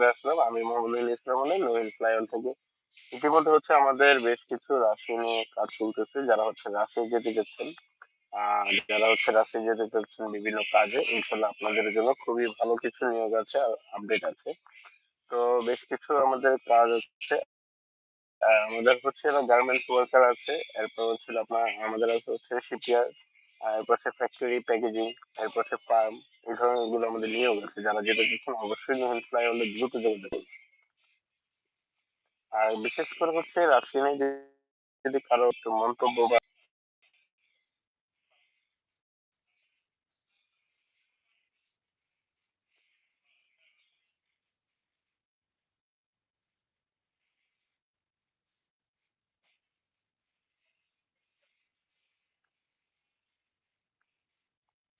চলে আসলাম, আমি মোহাম্মদুল ইসলাম আলী নোয়েল ফ্লাইওভার থেকে। ইতিমধ্যে হচ্ছে আমাদের বেশ কিছু রাশি নিয়ে কাজ চলতেছে, যারা হচ্ছে রাশি যেতে যাচ্ছেন আহ যারা হচ্ছে রাশি যেতে চাচ্ছেন বিভিন্ন কাজে ইনশাল্লাহ আপনাদের জন্য খুবই ভালো কিছু নিয়োগ আছে আর আপডেট আছে। তো বেশ কিছু আমাদের কাজ হচ্ছে আমাদের হচ্ছে গার্মেন্টস ওয়ার্কার আছে, এরপর হচ্ছে আপনার, আমাদের আছে হচ্ছে শিপইয়ার্ড এরপর সে ফ্যাক্টরি প্যাকেজিং এরপর সে ফার্ম এই ধরনেরগুলো আমাদের নিয়োগ আছে, যারা যেতে চাচ্ছেন অবশ্যই মোহন ফ্লাই হলে দ্রুত যোগাযোগ করুন আর বিশেষ করে হচ্ছে রাজশাহী যদি কারও একটু মন্তব্য বা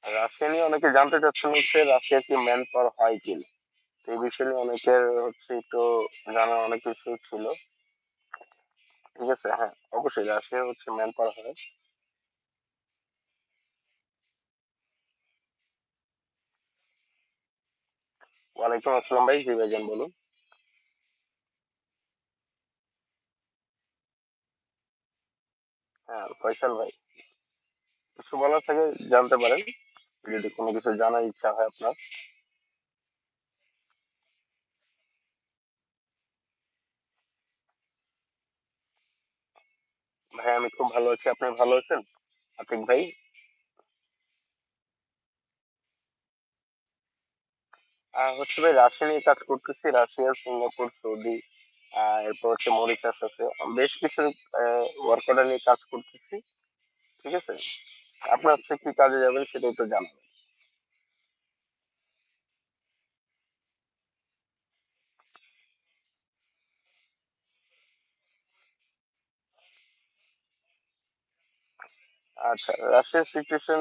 রাশিয়া নিয়ে অনেকে জানতে চাচ্ছেন হচ্ছে রাশিয়া কি ম্যান পাওয়ার হয় কিনা। এই বিষয়ে নিয়ে অনেকের হচ্ছে একটু জানার অনেক কিছু ছিল। ঠিক আছে হ্যাঁ অবশ্যই রাশিয়া হচ্ছে ম্যান পাওয়ার হয়। ওয়ালাইকুম আসসালাম ভাই, জি ভাইজান, বলুন। হ্যাঁ ফয়সাল ভাই কিছু বলার থাকে, জানতে পারেন। যদি কোনো কিছু জানার ইচ্ছা হয় আপনার? ভাই, আমি খুব ভালো আছি। আপনি ভালো আছেন? আতিক ভাই? হচ্ছে ভাই, রাশিয়া কাজ করতেছি। রাশিয়া, সিঙ্গাপুর, সৌদি এরপর হচ্ছে মরিশাস আছে। বেশ কিছু ওয়ার্ক অর্ডার নিয়ে কাজ করতেছি। ঠিক আছে? আপনার হচ্ছে কি কাজে যাবেন সেটা তো জানাবেন। আচ্ছা রাশিয়ার সিচুয়েশন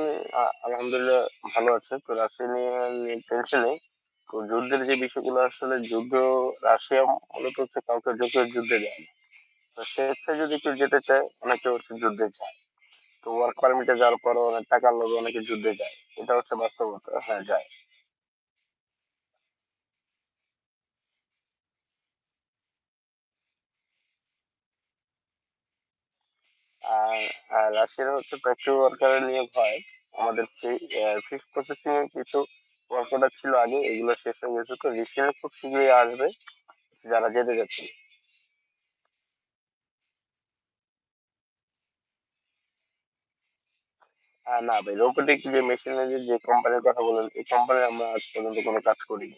আলহামদুলিল্লাহ ভালো আছে। তো রাশিয়া নিয়ে টেনশন নেই। তো যুদ্ধের যে বিষয়গুলো আসলে, যুদ্ধ রাশিয়া মূলত হচ্ছে কাউকে যুদ্ধে যায় না। তো সেক্ষেত্রে যদি কেউ যেতে চায়, অনেকে হচ্ছে যুদ্ধে যায়। তো ওয়ার্ক পারমিটে যাওয়ার পর অনেক টাকার লোভে অনেকে যুদ্ধে যায়। এটা হচ্ছে বাস্তবতা হ্যাঁ যায়। আর আর রাশিয়ার হচ্ছে ফ্যাক্টরি ওয়ার্কারের নিয়োগ হয়। আমাদের ফিশ প্রসেসিং এর কিছু ওয়ার্ক অর্ডার ছিল আগে, এগুলো শেষ হয়ে গেছে। তো রিসেন্ট খুব শীঘ্রই আসবে, যারা যেতে যাচ্ছে। না ভাই রোবোটিক যে মেশিনারি যে কোম্পানির কথা বলেন এই কোম্পানি আমরা আজ পর্যন্ত কোনো কাজ করিনি।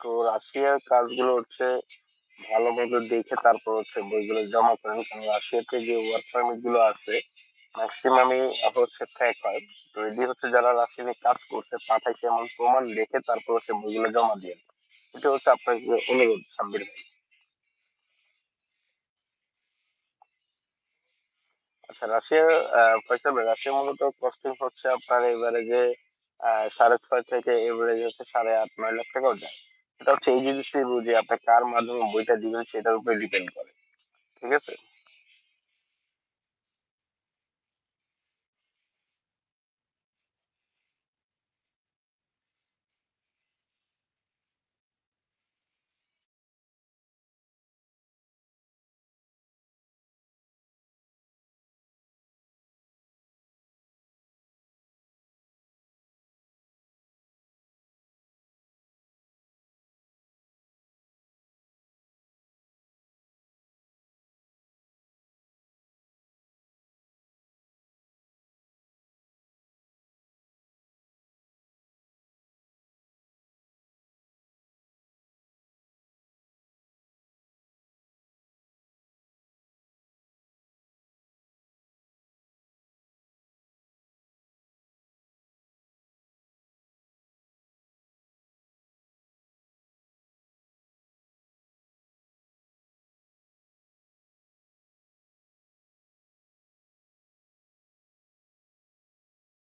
তো রাশিয়ার কাজগুলো হচ্ছে ভালো মতো দেখে তারপর হচ্ছে বইগুলো জমা করেন। কারণ রাশিয়াতে যে ওয়ার্ক পারমিটগুলো আছে ম্যাক্সিমামই হচ্ছে ফেক হয়। তো এটি হচ্ছে যারা রাশিয়ানে কাজ করছে পাঠাইছে এমন প্রমাণ দেখে তারপর হচ্ছে বইগুলো জমা দিয়ে এটা হচ্ছে আপনাকে অনুরোধ, সাব্বির ভাই। আচ্ছা রাশিয়া ফয়সাল রাশিয়া মূলত কস্টিং হচ্ছে আপনার এবারে যে সাড়ে ছয় থেকে এভারেজ হচ্ছে সাড়ে আট, নয় লাখ টাকাও যায় সেটা হচ্ছে এই জিনিসটি বুঝে আপনি কার মাধ্যমে বইটা দিবেন সেটার উপরে ডিপেন্ড করে। ঠিক আছে?